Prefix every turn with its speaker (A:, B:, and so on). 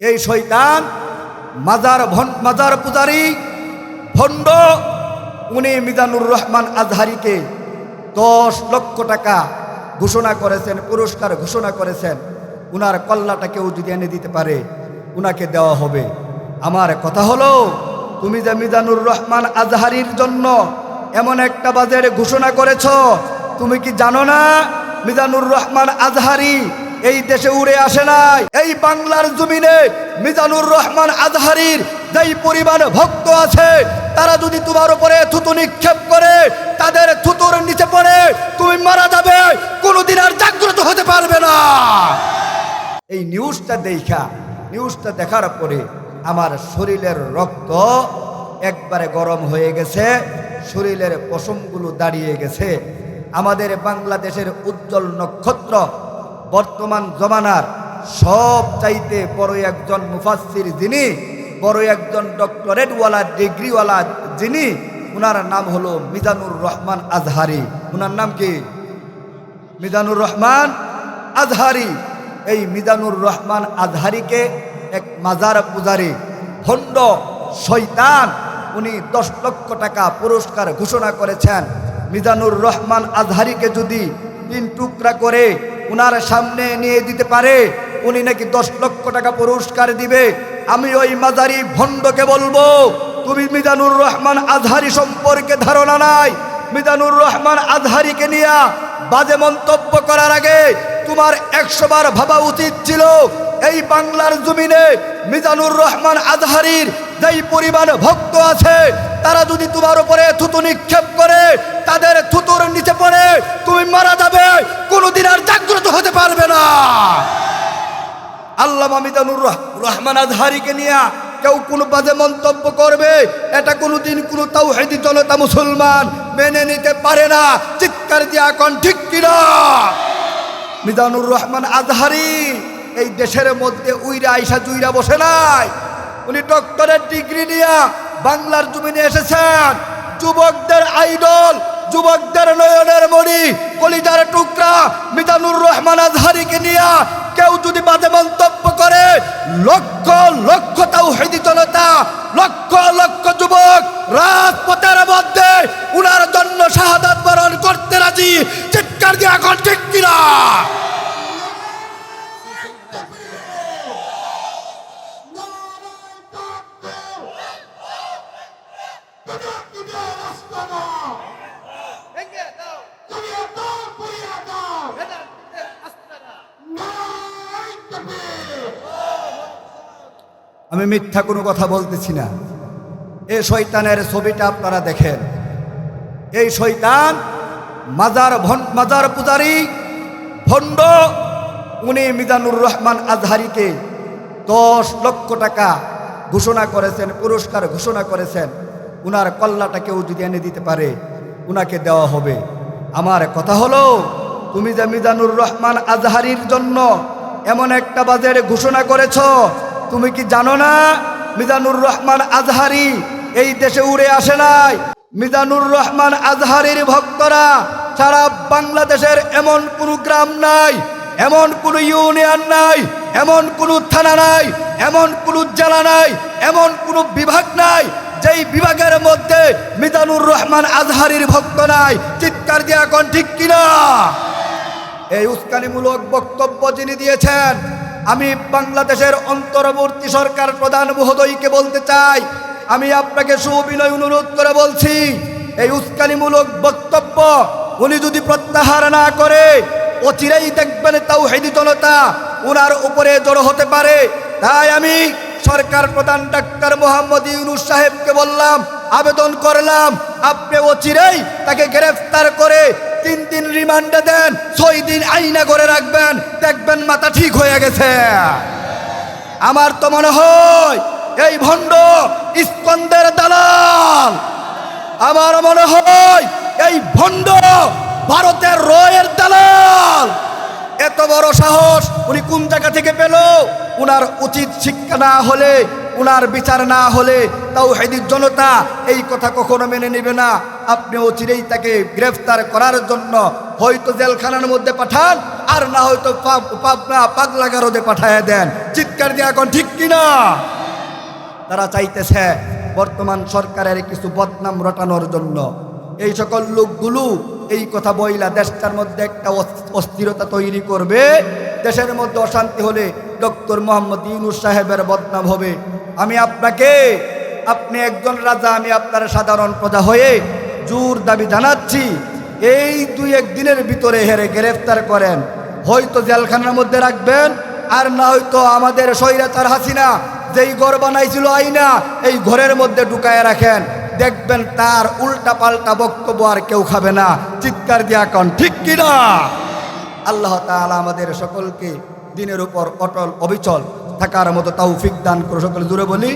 A: এই শৈতান মাজার মাজার পূজারি, ভণ্ড, উনি মিজানুর রহমান আজহারিকে দশ লক্ষ টাকা ঘোষণা করেছেন, পুরস্কার ঘোষণা করেছেন। উনার কল্লাটা কেউ যদি এনে দিতে পারে, উনাকে দেওয়া হবে। আমার কথা হলো, তুমি যে মিজানুর রহমান আজহারির জন্য এমন একটা বাজারে ঘোষণা করেছ, তুমি কি জানো না? মিজানুর রহমান আজহারি এই দেশে উড়ে আসে নাই। এই বাংলার জমিনে মিজানুর রহমান আজহারির যেই পরিমাণ ভক্ত আছে, তারা যদি তোমার উপরে থুতু নিক্ষেপ করে, তাদের থুতুর নিচে পড়ে তুমি মারা যাবে, কোনোদিন আর জাগ্রত হতে পারবে না। এই নিউজটা দেখা, নিউজটা দেখার পরে আমার শরীরের রক্ত একবারে গরম হয়ে গেছে, শরীরের পশমগুলো দাঁড়িয়ে গেছে। আমাদের বাংলাদেশের উজ্জ্বল নক্ষত্র বর্তমান জমানার সব চাইতে বড় একজন মুফাসির যিনি, বড় একজন ডক্টরেটওয়ালা ডিগ্রিওয়ালা যিনি, উনার নাম হলো মিজানুর রহমান আজহারি। ওনার নাম কি? মিজানুর রহমান আজহারি। এই মিজানুর রহমান আজহারিকে এক মাজার পূজারি, ভণ্ড শৈতান উনি দশ লক্ষ টাকা পুরস্কার ঘোষণা করেছেন। মিজানুর রহমান আজহারিকে যদি তিন টুকরা করে উনার সামনে নিয়ে দিতে পারে, উনি নাকি দশ লক্ষ টাকা পুরস্কার দিবে। আমি ওই মাজারি ভণ্ডকে বলব, তুমি মিজানুর রহমান আজহারি সম্পর্কে ধারণা নাই। মিজানুর রহমান আজহারিকে নিয়া বাজে মন্তব্য করার আগে তোমার একশো বার ভাবা উচিত ছিল, এই বাংলার জমিনে মিজানুর রহমান আজহারির যেই পরিমাণ ভক্ত আছে, তারা যদি তোমার উপরে থুতু নিক্ষেপ করে, তাদের থুতুর নিচে পড়ে, তুমি মারা যাবে, কোনোদিন আর জাগ্রত হতে পারবে না। আল্লাহ রহ- রহমান আজহারিকে নিয়ে কেউ কোনো বাজে মন্তব্য করবে, এটা কোনোদিন কোনো তাওহেদি জনতা মুসলমান মেনে নিতে পারে না। চিৎকার দিয়ে এখন ঠিক কিনা মিজানুর রহমান আজহারি এই দেশের মধ্যে উইরা আইসা জুইরা বসে নাই। উনি ডক্টরের ডিগ্রি নিয়ে বাংলার জমিনে এসেছেন। যুবকদের আইডল যুবকদের নয়নের মণি কলিজার টুকরা মিজানুর রহমান আজহারিকে নিয়ে কেউ যদি বাজে মন্তব্য করে, লক্ষ লক্ষ তাও হেদি জনতা, লক্ষ লক্ষ যুবক রাজপথের মধ্যে উনার জন্য শাহাদাত বরণ করতে রাজি। চিৎকার দিয়ে এখন ঠিক কিনা? আমি মিথ্যা কোনো কথা বলতেছি না। এই শয়তানের ছবিটা আপনারা দেখেন। এই শয়তান মাজার মাজার পূজারি, ভণ্ড। উনি মিজানুর রহমান আজহারিকে দশ লক্ষ টাকা ঘোষণা করেছেন, পুরস্কার ঘোষণা করেছেন। উনার কল্লাটা কেউ যদি এনে দিতে পারে, উনাকে দেওয়া হবে। আমার কথা হলো, তুমি যে মিজানুর রহমান আজহারির জন্য এমন একটা বাজেট ঘোষণা করেছ তুমি কি জানো না মিজানুর রহমান আজহারি এই দেশে উড়ে আসে নাই? মিজানুর রহমান আজহারির ভক্তরা সারা বাংলাদেশের এমন কোনো গ্রাম নাই, এমন কোনো ইউনিয়ন নাই, এমন কোনো থানা নাই, এমন কোনো জেলা নাই, এমন কোনো বিভাগ নাই, যেই বিভাগের মধ্যে মিজানুর রহমান আজহারির ভক্ত নাই। চিৎকার দিয়ে এখন ঠিক কিনা? এই উস্কানিমূলক বক্তব্য যিনি দিয়েছেন আমি বাংলাদেশের অন্তর্বর্তী সরকার প্রধান মহোদয়কে বলতে চাই। আমি আপনাকে সুবিনয় অনুরোধ করে বলছি, এই উস্কানিমূলক বক্তব্য উনি যদি প্রত্যাহার না করে, অচিরেই দেখবেন তাও হেদি জনতা উনার উপরে জড়ো হতে পারে। তাই আমি সরকার প্রধান ডাক্তার মোহাম্মদ ইউনুস সাহেবকে বললাম, আবেদন করলাম, আপনি অচিরেই তাকে গ্রেফতার করে তিন দিন রিমান্ডে দেন, ছয় দিন আইনা করে রাখবেন, দেখবেন মাথা ঠিক হয়ে গেছে। আমার তো মনে হয় এই ভণ্ড ইস্কন্দের দালাল। আমার মনে হয় এই ভণ্ড ভারতের রয়ের দালাল। এত বড় সাহস উনি কোন জায়গা থেকে পেল? উনার উচিত শিক্ষা না হলে উনার বিচার না হলে তাও হেদির জনতা এই কথা কখনো মেনে নেবে না। আপনি অচিরেই তাকে গ্রেফতার করার জন্য হয়তো জেলখানার মধ্যে পাঠান, আর না হয়তো পাবনা পাগলা গারদে পাঠায় দেন। চিৎকার দিয়ে এখন ঠিক কিনা? তারা চাইতেছে বর্তমান সরকারের কিছু বদনাম রটানোর জন্য। এই সকল লোকগুলো এই কথা বইলা দেশটার মধ্যে একটা অস্থিরতা তৈরি করবে। দেশের মধ্যে অশান্তি হলে ডক্টর মোহাম্মদ ইউনুস সাহেবের বদনাম হবে। আমি আপনাকে, আপনি একজন রাজা, আমি আপনার সাধারণ প্রজা হয়ে জোর দাবি জানাচ্ছি। এই দুই এক দিনের ভিতরে হেরে গ্রেফতার করেন। হয়তো জেলখানার মধ্যে রাখবেন, আর না হয়তো আমাদের স্বৈরাচার হাসিনা যেই ঘর বানাইছিল আইনা, এই ঘরের মধ্যে ঢুকায় রাখেন। দেখবেন তার উল্টা পাল্টা বক্তব্য আর কেউ খাবে না। চিৎকার দিয়া কন, ঠিক কিনা আল্লাহ তাআলা আমাদের সকলকে দিনের উপর অটল অবিচল থাকার মতো তৌফিক দান করে। সকলে দূরে বলি